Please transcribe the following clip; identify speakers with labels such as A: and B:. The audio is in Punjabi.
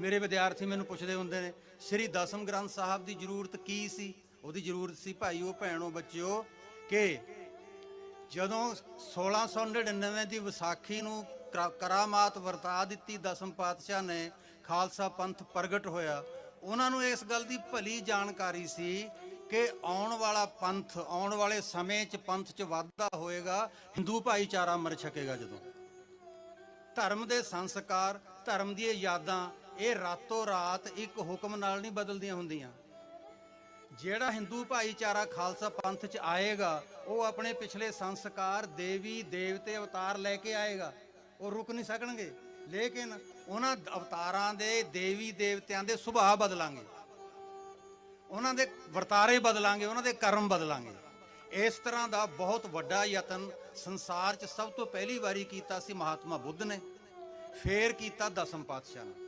A: ਮੇਰੇ ਵਿਦਿਆਰਥੀ ਮੈਨੂੰ ਪੁੱਛਦੇ ਹੁੰਦੇ ਨੇ, ਸ੍ਰੀ ਦਸਮ ਗ੍ਰੰਥ ਸਾਹਿਬ ਦੀ ਜ਼ਰੂਰਤ ਕੀ ਸੀ? ਉਹਦੀ ਜ਼ਰੂਰਤ ਸੀ ਭਾਈਓ ਭੈਣੋ, ਬੱਚਿਓ, ਕਿ ਜਦੋਂ 1699 ਦੀ ਵਿਸਾਖੀ ਨੂੰ ਕਰਾ- ਕਰਾਮਾਤ ਵਰਤਾ ਦਿੱਤੀ ਦਸਮ ਪਾਤਸ਼ਾਹ ਨੇ, ਖਾਲਸਾ ਪੰਥ ਪ੍ਰਗਟ ਹੋਇਆ, ਉਹਨਾਂ ਨੂੰ ਇਸ ਗੱਲ ਦੀ ਭਲੀ ਜਾਣਕਾਰੀ ਸੀ ਕਿ ਆਉਣ ਵਾਲਾ ਪੰਥ, ਆਉਣ ਵਾਲੇ ਸਮੇਂ 'ਚ ਪੰਥ 'ਚ ਵਾਧਾ ਹੋਏਗਾ, ਹਿੰਦੂ ਭਾਈਚਾਰਾ ਮਰ ਛਕੇਗਾ ਜਦੋਂ। ਧਰਮ ਦੇ ਸੰਸਕਾਰ, ਧਰਮ ਦੀਆਂ ਯਾਦਾਂ ਇਹ ਰਾਤੋਂ ਰਾਤ ਇੱਕ ਹੁਕਮ ਨਾਲ ਨਹੀਂ ਬਦਲਦੀਆਂ ਹੁੰਦੀਆਂ। ਜਿਹੜਾ ਹਿੰਦੂ ਭਾਈਚਾਰਾ ਖਾਲਸਾ ਪੰਥ ਚ ਆਏਗਾ, ਉਹ ਆਪਣੇ ਪਿਛਲੇ ਸੰਸਕਾਰ ਦੇਵੀ, ਦੇਵਤੇ ਅਵਤਾਰ ਲੈ ਕੇ ਆਏਗਾ। ਉਹ ਰੁਕ ਨਹੀਂ ਸਕਣਗੇ। ਲੇਕਿਨ ਉਹਨਾਂ ਅਵਤਾਰਾਂ ਦੇ ਦੇਵੀ, ਦੇਵਤਿਆਂ ਦੇ ਸੁਭਾਅ ਬਦਲਾਂਗੇ। ਉਹਨਾਂ ਦੇ ਵਰਤਾਰੇ ਬਦਲਾਂਗੇ, ਉਹਨਾਂ ਦੇ ਕਰਮ ਬਦਲਾਂਗੇ। ਇਸ ਤਰ੍ਹਾਂ ਦਾ ਬਹੁਤ ਵੱਡਾ ਯਤਨ ਸੰਸਾਰ 'ਚ ਸਭ ਤੋਂ ਪਹਿਲੀ ਵਾਰੀ ਕੀਤਾ ਸੀ ਮਹਾਤਮਾ ਬੁੱਧ ਨੇ। ਫੇਰ ਕੀਤਾ ਦਸਮ ਪਾਤਸ਼ਾਹ ਨੇ।